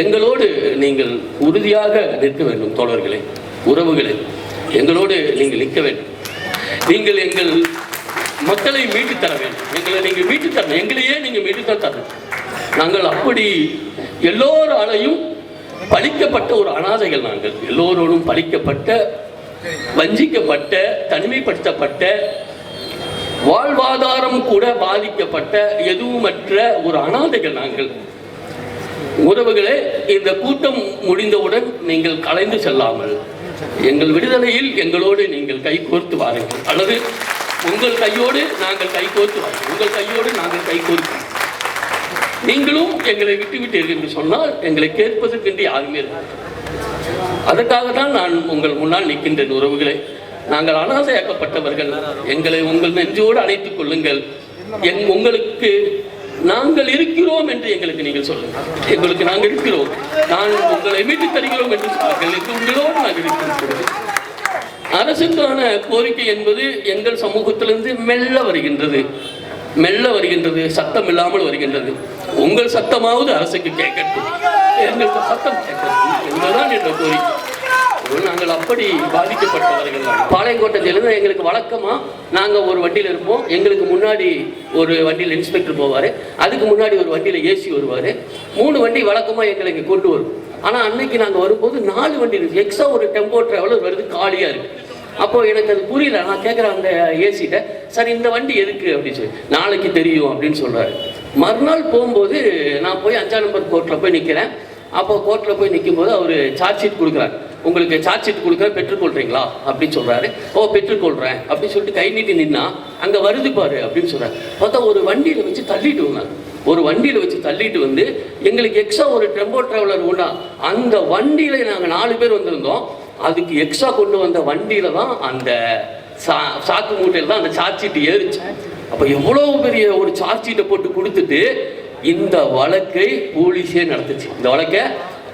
எங்களோடு நீங்கள் உறுதியாக நிற்க வேண்டும் தோழர்களே உறவுகளே. எங்களோடு நீங்கள் நிற்க வேண்டும். நீங்கள் எங்கள் மக்களை மீட்டு தர வேண்டும். எங்களை நீங்கள் மீட்டு தரணும். எங்களையே நீங்கள் மீட்டு தான் தரணும். நாங்கள் அப்படி எல்லோராலையும் பழிக்கப்பட்ட ஒரு அனாதைகள் நாங்கள். எல்லோரோடும் பழிக்கப்பட்ட வஞ்சிக்கப்பட்ட தனிமைப்படுத்தப்பட்ட வாழ்வாதாரம் கூட பாதிக்கப்பட்ட எதுவுமற்ற ஒரு அனாதைகள் நாங்கள். உறவுகளே இந்த கூட்டம் முடிந்தவுடன் நீங்கள் கலைந்து செல்லாமல் எங்கள் விடுதலையில் எங்களோடு நீங்கள் கைகோர்த்து வாருங்கள். அல்லது உங்கள் கையோடு நாங்கள் கைகோர்த்து வாருங்கள். உங்கள் கையோடு நாங்கள் கைகோர்த்து நீங்களும் எங்களை விட்டு விட்டீர்கள் என்று சொன்னால் எங்களை கேட்பதற்கென்று யாருமே இல்லை. அதற்காக தான் நான் உங்கள் முன்னால் நிற்கின்றேன் உறவுகளை. நாங்கள் அனாதையாக்கப்பட்டவர்கள். எங்களை உங்கள் நெஞ்சோடு அழைத்துக் கொள்ளுங்கள். எங் உங்களுக்கு நாங்கள் இருக்கிறோம் என்று எங்களுக்கு நீங்கள் சொல்லுங்கள். எங்களுக்கு நாங்கள் இருக்கிறோம். நான் உங்களை மீட்டு தருகிறோம் என்று சொல்லுங்கள். உங்களோடு நாங்கள் இருக்கிறோம். அரசுக்கான கோரிக்கை என்பது எங்கள் சமூகத்திலிருந்து மெல்ல வருகின்றது. மெல்ல வருகின்றது. சத்தம் இல்லாமல் வருகின்றது. உங்கள் சத்தமாவது அரசுக்கு கேட்கட்டும். எங்களுக்கு சத்தம் கேட்கட்டும். என்பதுதான் என்ற கோரிக்கை. நாங்கள் அப்படி பாதிக்கப்பட்டவர்கள். தான். பாளையங்கோட்டை எங்களுக்கு வழக்கமா நாங்கள் ஒரு வண்டியில் இருப்போம். எங்களுக்கு முன்னாடி ஒரு வண்டியில் இன்ஸ்பெக்டர் போவார். அதுக்கு முன்னாடி ஒரு வண்டியில் ஏசி வருவார். மூணு வண்டி வழக்கமாக எங்களை இங்கே கொண்டு வரும். ஆனால் அன்னைக்கு நாங்கள் வரும்போது நாலு வண்டி இருக்கு. எக்ஸ்ட்ரா ஒரு டெம்போ டிராவலர் வருது காலியாக இருக்கு. அப்போ எனக்கு அது புரியல. நான் கேட்குறேன் அந்த ஏசிட்ட சார் இந்த வண்டி எதுக்கு? அப்படின்னு சொல்லி. நாளைக்கு தெரியும் அப்படின்னு சொல்கிறாரு மறுநாள் போகும்போது நான் போய் அஞ்சாம் நம்பர் கோர்ட்டில் போய் நிற்கிறேன் அப்போ கோர்ட்டில் போய் நிற்கும்போது அவர் சார்ஜ் ஷீட் கொடுக்குறாரு. உங்களுக்கு சார்ஜ் ஷீட் கொடுக்குறேன் பெற்றுக்கொள்றீங்களா அப்படின்னு சொல்றாரு. ஓ பெற்றுக்கொள்றேன் அப்படின்னு சொல்லிட்டு கை நீட்டி நின்னா அங்கே வருது பாரு அப்படின்னு சொல்றாரு. பார்த்தா ஒரு வண்டியில் வச்சு தள்ளிட்டு வந்தாங்க ஒரு வண்டியில் வச்சு தள்ளிட்டு வந்து எங்களுக்கு எக்ஸ்ட்ரா ஒரு டெம்போ டிராவலர் உண்டா? அந்த வண்டியில் நாங்கள் நாலு பேர் வந்திருந்தோம். அதுக்கு எக்ஸ்ட்ரா கொண்டு வந்த வண்டியில தான் அந்த சா சாக்கு மூட்டையில் தான் அந்த சார்ஜ் ஷீட் ஏறிச்சு. அப்போ எவ்வளோ பெரிய ஒரு சார்ஜ் ஷீட்டை போட்டு கொடுத்துட்டு இந்த வழக்கை போலீஸே நடத்துச்சு. இந்த வழக்கை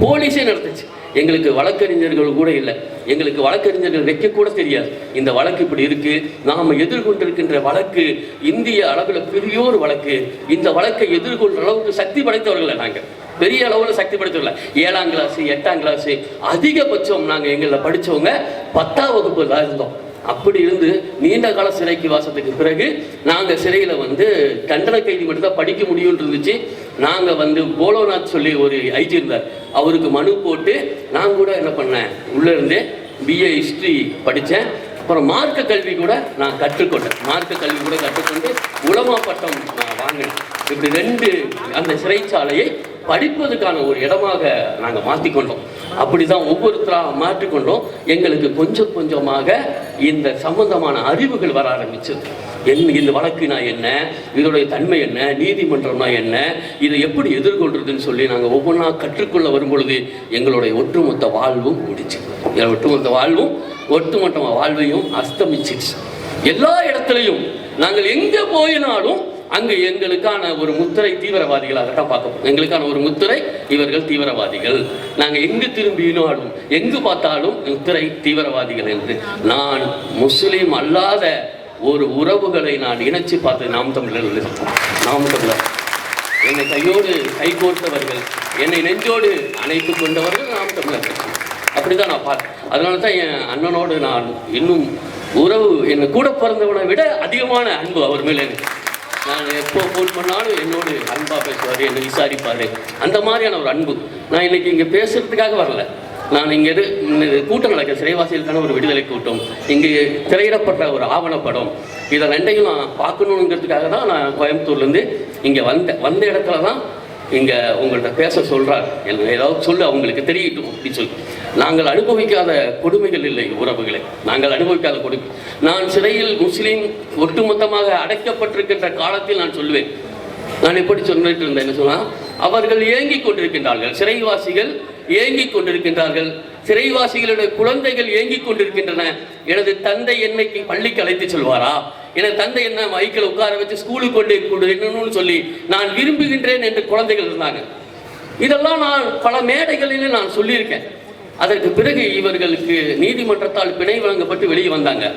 போலீஸே நடத்துச்சு. எங்களுக்கு வழக்கறிஞர்கள் கூட இல்லை. எங்களுக்கு வழக்கறிஞர்கள் வைக்க கூட தெரியாது. இந்த வழக்கு இப்படி இருக்கு. நாம் எதிர்கொண்டிருக்கின்ற வழக்கு இந்திய அளவில் பெரிய ஒரு வழக்கு. இந்த வழக்கை எதிர்கொள்ற அளவுக்கு சக்தி படைத்தவர்கள் நாங்கள் பெரிய அளவில் சக்தி படைத்தவர்கள் ஏழாம் கிளாஸ் எட்டாம் கிளாஸ் அதிகபட்சம் நாங்கள் எங்களை படித்தவங்க பத்தாம் வகுப்பு தான் இருந்தோம். அப்படி இருந்து நீண்ட கால சிறைக்கு வாசத்துக்கு பிறகு நாங்கள் சிறையில் வந்து தண்டனை கைதி மட்டும்தான் படிக்க முடியும்னு இருந்துச்சு. நாங்கள் வந்து போலோநாத் சொல்லி ஒரு ஐஜி இருந்தார். அவருக்கு மனு போட்டு நான் கூட என்ன பண்ணேன்? உள்ளே இருந்தே பிஏ ஹிஸ்ட்ரி படித்தேன் அப்புறம் மார்க்க கல்வி கூட நான் கற்றுக்கொண்டேன். மார்க்க கல்வி கூட கற்றுக்கொண்டு உலமா பட்டம் நான் வாங்கினேன். இப்படி ரெண்டு அந்த சிறைச்சாலையை படிப்பதற்கான ஒரு இடமாக நாங்கள் மாற்றிக்கொண்டோம் அப்படி தான் ஒவ்வொருத்தராக மாற்றிக்கொண்டோம். எங்களுக்கு கொஞ்சம் கொஞ்சமாக இந்த சம்பந்தமான அறிவுகள் வர ஆரம்பிச்சது. என் இந்த வழக்குனா என்ன? இதோடைய தன்மை என்ன? நீதிமன்றம்னா என்ன? இதை எப்படி எதிர்கொள்றதுன்னு சொல்லி நாங்கள் ஒவ்வொன்றா கற்றுக்கொள்ள வரும்பொழுது எங்களுடைய ஒட்டுமொத்த வாழ்வும் முடிச்சு எங்கள் ஒட்டுமொத்த வாழ்வும் ஒட்டுமொத்த வாழ்வையும் அஸ்தமிச்சிடுச்சு எல்லா இடத்துலையும் நாங்கள் எங்கே போயினாலும் அங்கு எங்களுக்கான ஒரு முத்திரை தீவிரவாதிகளாக தான் பார்க்கப்படும். எங்களுக்கான ஒரு முத்திரை இவர்கள் தீவிரவாதிகள். நாங்கள் எங்கு திரும்பினாலும் எங்கு பார்த்தாலும் முத்திரை தீவிரவாதிகள் என்று. நான் முஸ்லீம் அல்லாத ஒரு உறவுகளை நான் இணைச்சு பார்த்து நாம் தமிழர் நாம் தமிழர். என்னை கையோடு கைகோர்த்தவர்கள் என்னை நெஞ்சோடு அணைத்து கொண்டவர்கள் நாம் தமிழர்கள். அப்படி தான் நான் பார்த்தேன் அதனால தான் என் அண்ணனோடு நான் இன்னும் உறவு என்னை கூட பிறந்தவனை விட அதிகமான அன்பு அவர் மேலே எனக்கு. நான் எப்போ ஃபோன் பண்ணாலும் என்னோடு அன்பாக பேசுவார் என்னை விசாரிப்பார் அந்த மாதிரியான ஒரு அன்பு. நான் இன்னைக்கு இங்கே பேசுறதுக்காக வரல. நான் இங்கே எது கூட்டம் நடக்க சிறைவாசிகளுக்கான ஒரு விடுதலை கூட்டம். இங்கே திரையிடப்பட்ட ஒரு ஆவணப்படம். இதை ரெண்டையும் நான் பார்க்கணுங்கிறதுக்காக தான் நான் கோயம்புத்தூர்லேருந்து இங்கே வந்தேன். வந்த இடத்துல தான் இங்கே உங்கள்கிட்ட பேச சொல்கிறார் ஏதாவது சொல்லு அவங்களுக்கு தெரியட்டும் அப்படின்னு சொல்லி. நாங்கள் அனுபவிக்காத கொடுமைகள் இல்லை உறவுகளை. நாங்கள் அனுபவிக்காத கொடுமை நான் சிறையில் முஸ்லீம் ஒட்டுமொத்தமாக அடைக்கப்பட்டிருக்கின்ற காலத்தில் நான் சொல்லுவேன். நான் எப்படி சொல்லிட்டு இருந்தேன் என்ன சொன்னா அவர்கள் ஏங்கிக் கொண்டிருக்கின்றார்கள். சிறைவாசிகள் ஏங்கிக் கொண்டிருக்கின்றார்கள். சிறைவாசிகளுடைய குழந்தைகள் ஏங்கிக் கொண்டிருக்கின்றன. எனது தந்தை என்னைக்கு பள்ளிக்கு அழைத்து செல்வாரா? எனக்கு தந்தை என்ன மைக்கில் உட்கார வச்சு ஸ்கூலுக்கு கொண்டு கொண்டு சொல்லி நான் விரும்புகின்றேன் என்று குழந்தைகள் இருந்தாங்க. இதெல்லாம் நான் பல மேடைகளிலே நான் சொல்லியிருக்கேன். அதற்கு பிறகு இவர்களுக்கு நீதிமன்றத்தால் பிணை வழங்கப்பட்டு வெளியே வந்தாங்க.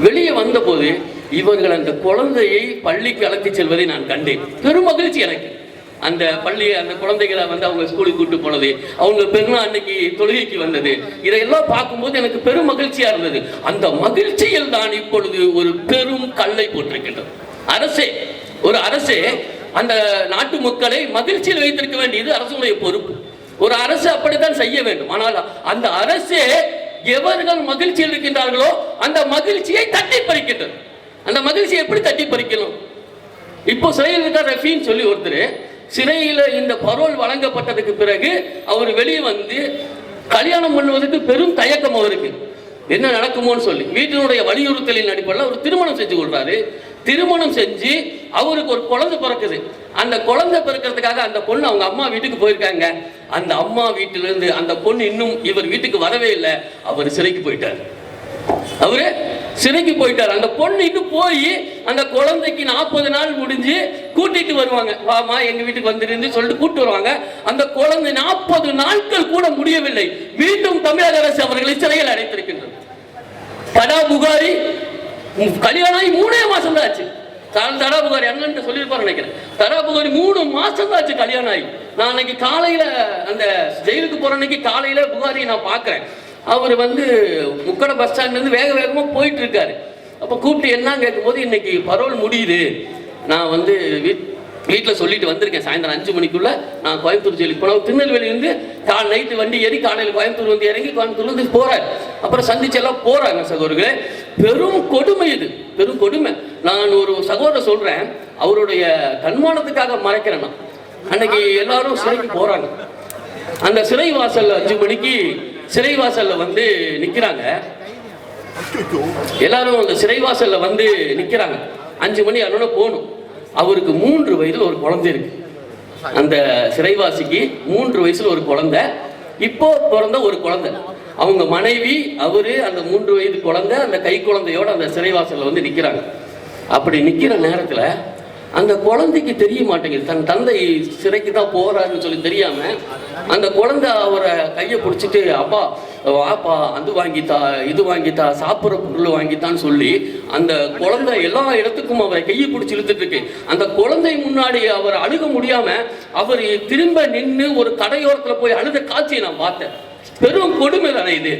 வெளியே வந்தபோது இவர்கள் அந்த குழந்தையை பள்ளிக்கு அழைத்து செல்வதை நான் கண்டேன். பெரும் மகிழ்ச்சி எனக்கு. அந்த பள்ளி அந்த குழந்தைகளை வந்து அவங்க ஸ்கூலுக்கு கூட்டு போனது. அவங்க பெருநாள் அன்னைக்கு தொழுகைக்கு வந்தது. இதையெல்லாம் பார்க்கும்போது எனக்கு பெரும் மகிழ்ச்சியா இருந்தது. அந்த மகிழ்ச்சியில் தான் இப்பொழுது ஒரு பெரும் கல்லை போட்டிருக்கின்றது அரசே ஒரு அரசே அந்த நாட்டு மக்களை மகிழ்ச்சியில் வைத்திருக்க வேண்டியது அரசுடைய பொறுப்பு. ஒரு அரசு அப்படித்தான் செய்ய வேண்டும். ஆனால் அந்த அரசே எவர்கள் மகிழ்ச்சியில் இருக்கின்றார்களோ அந்த மகிழ்ச்சியை தட்டி பறிக்கின்றது அந்த மகிழ்ச்சியை எப்படி தட்டி பறிக்கணும் இப்போ சிறையில் இருக்கிற ரஃபின்னு சொல்லி ஒருத்தர் சிறையில் இந்த பரோல் வழங்கப்பட்டதுக்கு பிறகு அவர் வெளியே வந்து கல்யாணம் பண்ணுவதற்கு பெரும் தயக்கம் அவருக்கு. என்ன நடக்குமோன்னு சொல்லி. வீட்டினுடைய வலியுறுத்தலின் அடிப்படையில் அவர் திருமணம் செஞ்சு கொள்றாரு. திருமணம் செஞ்சு அவருக்கு ஒரு குழந்தை பிறக்குது. அந்த குழந்தை பிறக்கிறதுக்காக அந்த பொண்ணு அவங்க அம்மா வீட்டுக்கு போயிருக்காங்க. அந்த அம்மா வீட்டிலிருந்து அந்த பொண்ணு இன்னும் இவர் வீட்டுக்கு வரவே இல்லை. அவர் சிறைக்கு போயிட்டார். அவரு சிறைக்கு போயிட்டார். அந்த பொண்ணுக்கு போய் அந்த குழந்தைக்கு நாற்பது நாள் முடிஞ்சு கூட்டிட்டு வருவாங்க. வாமா எங்க வீட்டுக்கு வந்துருந்து சொல்லிட்டு கூட்டு வருவாங்க. அந்த குழந்தை நாற்பது நாட்கள் கூட முடியவில்லை. மீண்டும் தமிழக அரசு அவர்களை சிறையில் அடைத்திருக்கின்றது. தடா புகாரி கல்யாணம் ஆகி மூணே மாசம் தான் ஆச்சு. தடா புகாரி அண்ணன் சொல்லியிருப்பாரு நினைக்கிறேன். தடா புகாரி மூணு மாசம் தான் ஆச்சு கல்யாணம் ஆகி. நான் அன்னைக்கு காலையில அந்த ஜெயிலுக்கு போற அன்னைக்கு காலையில புகாரியை நான் பாக்குறேன் அவர் வந்து முக்கடை பஸ் ஸ்டாண்ட்லேருந்து வேக வேகமாக போயிட்டு இருக்காரு கூப்பிட்டு என்ன கேட்கும்போது இன்னைக்கு பரோல் முடியுது. நான் வந்து வீட் வீட்டில் சொல்லிட்டு வந்திருக்கேன். சாயந்தரம் அஞ்சு மணிக்குள்ளே நான் கோயம்புத்தூர் ஜெயிலுக்கு போனோம் திருநெல்வேலியிலேருந்து கால் நைட்டு வண்டி ஏறி காலையில் கோயம்புத்தூர் வந்து இறங்கி கோயம்புத்தூர் வந்து அப்புறம் சந்திச்சு எல்லாம் போகிறாங்க சகோதரர்களே. பெரும் கொடுமை இது. பெரும் கொடுமை. நான் ஒரு சகோதரர் சொல்கிறேன் அவருடைய தன்மானத்துக்காக மறைக்கிறேன் நான். அன்னைக்கு எல்லாரும் சிறைக்கு போகிறாங்க அந்த சிறை வாசல் அஞ்சு மணிக்கு சிறை வாசல்ல வந்து நிக்கிறாங்க. எல்லாரும் அந்த சிறைவாசல்ல வந்து நிக்கிறாங்க. அஞ்சு மணி ஆனோட போகணும். அவருக்கு மூன்று வயதுல ஒரு குழந்தை இருக்கு. அந்த சிறைவாசிக்கு மூன்று வயசுல ஒரு குழந்தை. இப்போ பிறந்த ஒரு குழந்தை. அவங்க மனைவி அவரு அந்த மூன்று வயது குழந்தை அந்த கை குழந்தையோட அந்த சிறைவாசல்ல வந்து நிக்கிறாங்க. அப்படி நிக்கிற நேரத்துல அந்த குழந்தைக்கு தெரிய மாட்டேங்குது. தன் தந்தை சிறைக்கு தான் போகிறாருன்னு சொல்லி தெரியாம அந்த குழந்தை அவரை கையை பிடிச்சிட்டு அப்பா வாப்பா அது வாங்கித்தா இது வாங்கித்தா சாப்பிட்ற பொருள் வாங்கித்தான்னு சொல்லி அந்த குழந்தை எல்லா இடத்துக்கும் அவரை கையை பிடிச்சி இழுத்துட்டு இருக்கு. அந்த குழந்தை முன்னாடி அவர் அழுக முடியாம அவர் திரும்ப நின்று ஒரு கடையோரத்தில் போய் அழுத காட்சியை நான் பார்த்தேன். பெரும் கொடுமை தானே இது.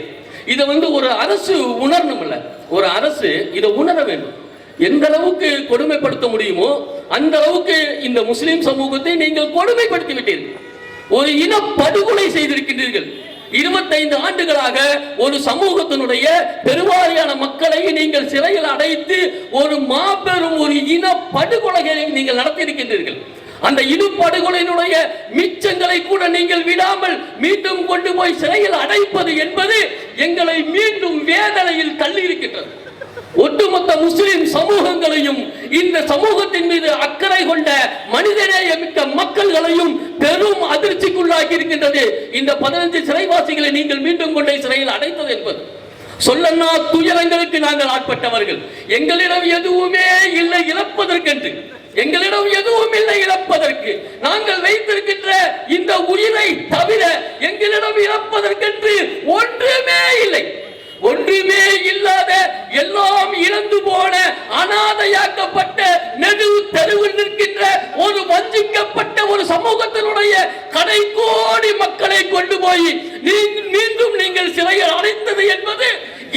இதை வந்து ஒரு அரசு உணரணும்ல. ஒரு அரசு இதை உணர வேண்டும். எந்த அளவுக்கு கொடுமைப்படுத்த முடியுமோ அந்த அளவுக்கு இந்த முஸ்லிம் சமூகத்தை நீங்கள் கொடுமைப்படுத்தி விட்டீர்கள். ஒரு இன படுகொலை செய்திருக்கின்றீர்கள். இருபத்தைந்து ஆண்டுகளாக ஒரு சமூகத்தினுடைய பெருவாரியான மக்களை நீங்கள் சிறையில் அடைத்து ஒரு மாபெரும் ஒரு இன படுகொலைகளை நீங்கள் நடத்தியிருக்கின்றீர்கள். அந்த இனப்படுகொலையினுடைய மிச்சங்களை கூட நீங்கள் விடாமல் மீண்டும் கொண்டு போய் சிறையில் அடைப்பது என்பது எங்களை மீண்டும் வேதனையில் தள்ளி இருக்கின்றது ஒட்டுமொத்த முஸ்லிம் சமூகங்களையும் இந்த சமூகத்தின் மீது அக்கறை கொண்ட மனிதநேயமிக்க மக்கள்களையும் பெரும் அதிர்ச்சிக்குள்ளாகி இருக்கின்றது. இந்த பதினஞ்சு சிறைவாசிகளை நீங்கள் மீண்டும் கொண்டே சிறையில் அடைத்தது என்பது. சொல்லன்னா துயரங்களுக்கு நாங்கள் ஆட்பட்டவர்கள். எங்களிடம் எதுவுமே இல்லை இழப்பதற்கென்று. எங்களிடம் எதுவும் இல்லை இழப்பதற்கு. நாங்கள் வைத்திருக்கின்ற இந்த உயிரை தவிர எங்களிடம் இழப்பதற்கென்று ஒன்று ஒன்றுமே இல்லாத எல்லாம் இழந்து போன அனாதையாக்கப்பட்ட நெடு தெருவில் நிற்கின்ற ஒரு வஞ்சிக்கப்பட்ட ஒரு சமூகத்தினுடைய கடை கோடி மக்களை கொண்டு போய் நீ- மீண்டும் நீங்கள் சிறையில் அடைத்தது என்பது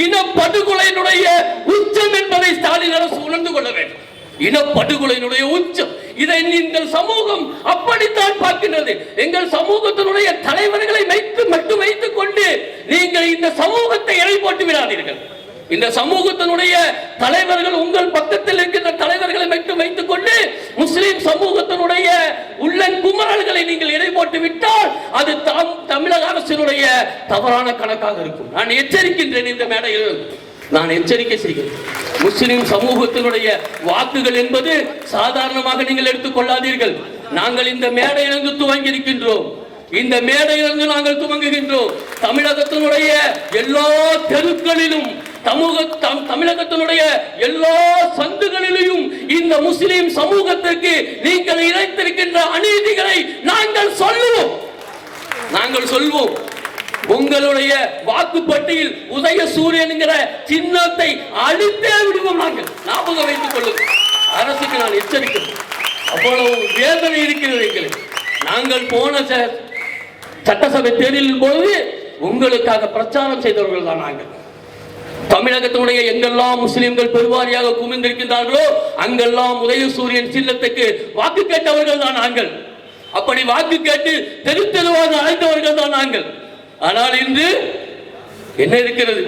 இனப்படுகொலையினுடைய உச்சம் என்பதை ஸ்டாலின் அரசு உணர்ந்து கொள்ள வேண்டும். இனப்படுகொலையினுடைய உச்சம். இதை நீங்கள் சமூகம் அப்ப பார்க்கின்றது எங்கள் சமூகத்தினுடைய தலைவர்களை வைத்து மட்டும் வைத்துக் கொண்டு நீங்கள் இந்த சமூகத்தை எடை போட்டு விடாதீர்கள் இந்த சமூகத்தினுடைய தலைவர்கள் உங்கள் பக்கத்தில் இருக்கின்ற தலைவர்களை மட்டும் வைத்துக் கொண்டு முஸ்லிம் சமூகத்தினுடைய உள்ளங்குமரல்களை நீங்கள் இடை போட்டு விட்டால் அது தாம் தமிழக அரசினுடைய தவறான கணக்காக இருக்கும். நான் எச்சரிக்கின்றேன் இந்த மேடையில். நான் எச்சரிக்கை செய்கிறேன். முஸ்லிம் சமூகத்தினுடைய வாக்குகள் என்பது சாதாரணமாக நீங்கள் எடுத்துக் கொள்ளாதீர்கள் நாங்கள் இந்த மேடையிலிருந்து துவங்கி இருக்கின்றோம் இந்த மேடையிலிருந்து நாங்கள் துவங்குகின்றோம். தமிழகத்தினுடைய எல்லா தெருக்களிலும் சமூக தம்- தமிழகத்தினுடைய எல்லா சந்துகளிலும் இந்த முஸ்லிம் சமூகத்திற்கு நீங்கள் இணைத்திருக்கின்ற அநீதிகளை நாங்கள் சொல்லுவோம். நாங்கள் சொல்வோம். உங்களுடைய வாக்குப்பட்டியில் உதய சூரியன்கிற சின்னத்தை அழித்தே விடுவோம் நாங்கள். ஞாபகம் வைத்துக் கொள்ளுங்கள். அரசுக்கு நான் எச்சரிக்கிறேன் அவ்வளவு வேதனை இருக்கிறது எங்களுக்கு. நாங்கள் போன ச- சட்டசபை தேர்தலின் போது உங்களுக்காக பிரச்சாரம் செய்தவர்கள் தான் நாங்கள். தமிழகத்தினுடைய எங்கெல்லாம் முஸ்லிம்கள் பெருவாரியாக குமிந்திருக்கின்றார்களோ அங்கெல்லாம் உதயசூரியன் சின்னத்துக்கு வாக்கு கேட்டவர்கள் தான் நாங்கள். அப்படி வாக்கு கேட்டு தெரு தெருவாக அழைத்தவர்கள் தான் நாங்கள். ஆனால் இன்று என்ன இருக்கிறது?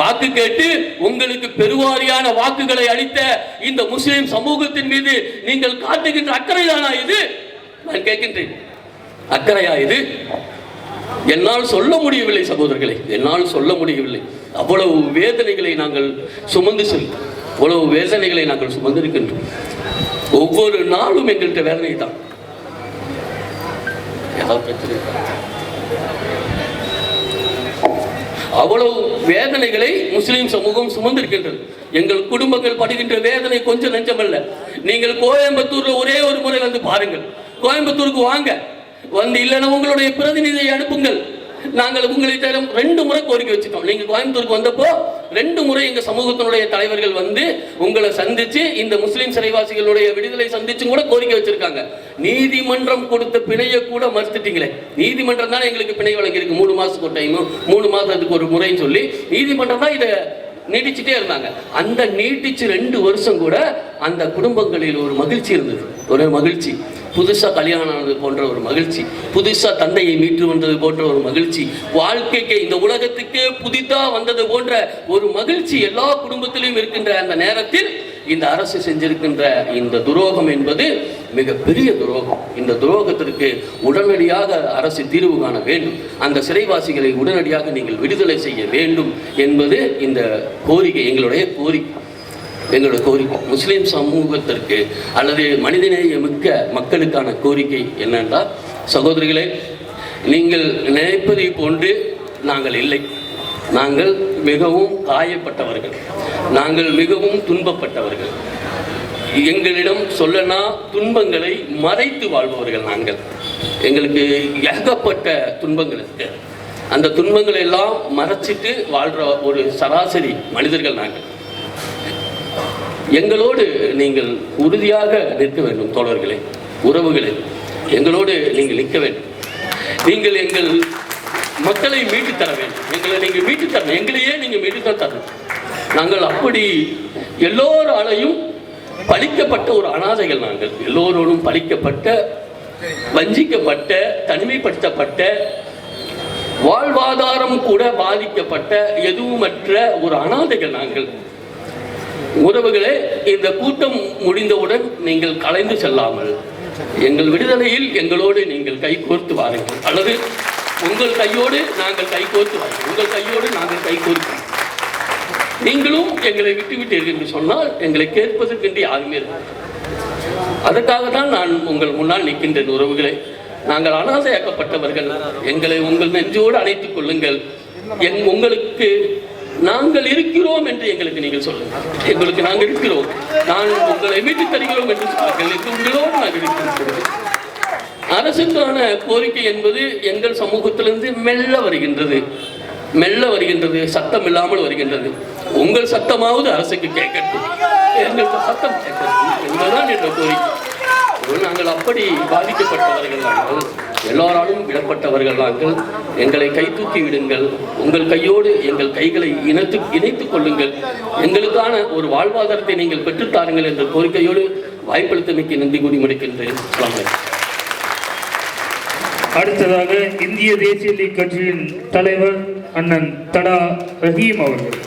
வாக்கு கேட்டு உங்களுக்கு பெருவாரியான வாக்குகளை அளித்த இந்த முஸ்லிம் சமூகத்தின் மீது நீங்கள் காட்டுகின்ற அக்கறைதானா இது? நான் கேட்கின்றேன். அக்கறையா இது? என்னால் சொல்ல முடியவில்லை சகோதரர்களே. என்னால் சொல்ல முடியவில்லை. அவ்வளவு வேதனைகளை நாங்கள் சுமந்து செல் அவ்வளவு வேதனைகளை நாங்கள் சுமந்திருக்கின்றோம் ஒவ்வொரு நாளும் எங்கள்கிட்ட வேதனை தான். அவ்வளவு வேதனைகளை முஸ்லிம் சமூகம் சுமந்திருக்கின்றது எங்கள் குடும்பங்கள் படுகின்ற வேதனை கொஞ்சம் நெஞ்சமல்ல. நீங்கள் கோயம்புத்தூர்ல ஒரே ஒரு முறை வந்து பாருங்கள். கோயம்புத்தூருக்கு வாங்க. வந்து இல்லைன்னா உங்களுடைய பிரதிநிதியை அனுப்புங்கள். நாங்கள் உங்களை தரும் ரெண்டு முறை கோரிக்கை வச்சுட்டோம். நீங்க கோயம்புத்தூருக்கு வந்தப்போ ரெண்டு முறை எங்க சமூகத்தினுடைய தலைவர்கள் வந்து உங்களை சந்திச்சு இந்த முஸ்லிம் சிறைவாசிகளுடைய விடுதலை சந்திச்சு கூட கோரிக்கை வச்சிருக்காங்க. நீதிமன்றம் கொடுத்த பிணையை கூட மறுத்துட்டீங்களே. நீதிமன்றம் தான் எங்களுக்கு பிணை வழங்கியிருக்கு. மூணு மாசத்துக்கு ஒரு டைமும் மூணு மாசத்துக்கு ஒரு முறைன்னு சொல்லி நீதிமன்றம் தான் இதை நீட்டிச்சுட்டே இருந்தாங்க. அந்த நீட்டிச்சு ரெண்டு வருஷம் கூட அந்த குடும்பங்களில் ஒரு மகிழ்ச்சி இருந்தது. ஒரு மகிழ்ச்சி. புதுசாக கல்யாணம் ஆனது போன்ற ஒரு மகிழ்ச்சி புதுசாக தந்தையை மீட்டு வந்தது போன்ற ஒரு மகிழ்ச்சி வாழ்க்கைக்கு இந்த உலகத்துக்கே புதிதாக வந்தது போன்ற ஒரு மகிழ்ச்சி எல்லா குடும்பத்திலையும் இருக்கின்ற அந்த நேரத்தில் இந்த அரசு செஞ்சிருக்கின்ற இந்த துரோகம் என்பது மிகப்பெரிய துரோகம். இந்த துரோகத்திற்கு உடனடியாக அரசு தீர்வு காண வேண்டும். அந்த சிறைவாசிகளை உடனடியாக நீங்கள் விடுதலை செய்ய வேண்டும் என்பது இந்த கோரிக்கை எங்களுடைய கோரிக்கை. எங்களுடைய கோரிக்கை. முஸ்லீம் சமூகத்திற்கு அல்லது மனிதநேய மிக்க மக்களுக்கான கோரிக்கை என்னென்றால் சகோதரிகளே நீங்கள் நினைப்பதை போன்று நாங்கள் இல்லை. நாங்கள் மிகவும் காயப்பட்டவர்கள். நாங்கள் மிகவும் துன்பப்பட்டவர்கள். எங்களிடம் சொல்லனா துன்பங்களை மறைத்து வாழ்பவர்கள் நாங்கள். எங்களுக்கு ஏகப்பட்ட துன்பங்கள் இருக்கு. அந்த துன்பங்களை எல்லாம் மறைச்சிட்டு வாழ்ற ஒரு சராசரி மனிதர்கள் நாங்கள். எங்களோடு நீங்கள் உறுதியாக நிற்க வேண்டும் தோழர்களே உறவுகளே. எங்களோடு நீங்கள் நிற்க வேண்டும். நீங்கள் எங்கள் மக்களை மீட்டு தர வேண்டும். எங்களை நீங்கள் மீட்டு தரணும். எங்களையே நீங்கள் மீட்டு தான் தரணும். நாங்கள் அப்படி எல்லோராலையும் பழிக்கப்பட்ட ஒரு அனாதைகள் நாங்கள். எல்லோரோடும் பழிக்கப்பட்ட வஞ்சிக்கப்பட்ட தனிமைப்படுத்தப்பட்ட வாழ்வாதாரம் கூட பாதிக்கப்பட்ட எதுவுமற்ற ஒரு அனாதைகள் நாங்கள். உறவுகளே இந்த கூட்டம் முடிந்தவுடன் நீங்கள் கலைந்து செல்லாமல் எங்கள் விடுதலையில் எங்களோடு நீங்கள் கை கோர்த்து வாருங்கள். அல்லது உங்கள் கையோடு நாங்கள் கை கோர்த்து வாருங்கள். உங்கள் கையோடு நாங்கள் கை நீங்களும் எங்களை விட்டு விட்டீர்கள் என்று சொன்னால் எங்களை கேட்பதற்கென்று யாருமே இல்லை. அதற்காக தான் நான் உங்கள் முன்னால் நிற்கின்றேன் உறவுகளை. நாங்கள் அனாதையாக்கப்பட்டவர்கள். எங்களை உங்கள் நெஞ்சோடு அணைத்துக் கொள்ளுங்கள். எங் உங்களுக்கு நாங்கள் இருக்கிறோம் என்று எங்களுக்கு நீங்கள் சொல்லுங்கள் எங்களுக்கு நாங்கள் இருக்கிறோம். நான் உங்களை மீட்டு தருகிறோம் என்று சொல்லுங்கள். உங்களோடு நாங்கள் இருக்கிறோம். அரசுக்கான கோரிக்கை என்பது எங்கள் சமூகத்திலிருந்து மெல்ல வருகின்றது. மெல்ல வருகின்றது. சத்தம் இல்லாமல் வருகின்றது. உங்கள் சத்தமாவது அரசுக்கு கேட்கட்டும். எங்களுக்கு சத்தம் கேட்கட்டும். என்பதுதான் என்ற கோரிக்கை. நாங்கள் அப்படி பாதிக்கப்பட்டவர்கள் நாங்கள் எல்லோராலும் விடப்பட்டவர்கள் நாங்கள். எங்களை கை தூக்கி விடுங்கள். உங்கள் கையோடு எங்கள் கைகளை இணைத்து இணைத்துக் கொள்ளுங்கள். எங்களுக்கான ஒரு வாழ்வாதாரத்தை நீங்கள் பெற்றுத்தாருங்கள் என்ற கோரிக்கையோடு வாய்ப்பளித்தமைக்கு நன்றி கூறி முடிக்கின்றேன். அடுத்ததாக இந்திய தேசிய லீக் கட்சியின் தலைவர் அண்ணன் தடா ரஹீம் அவர்கள்.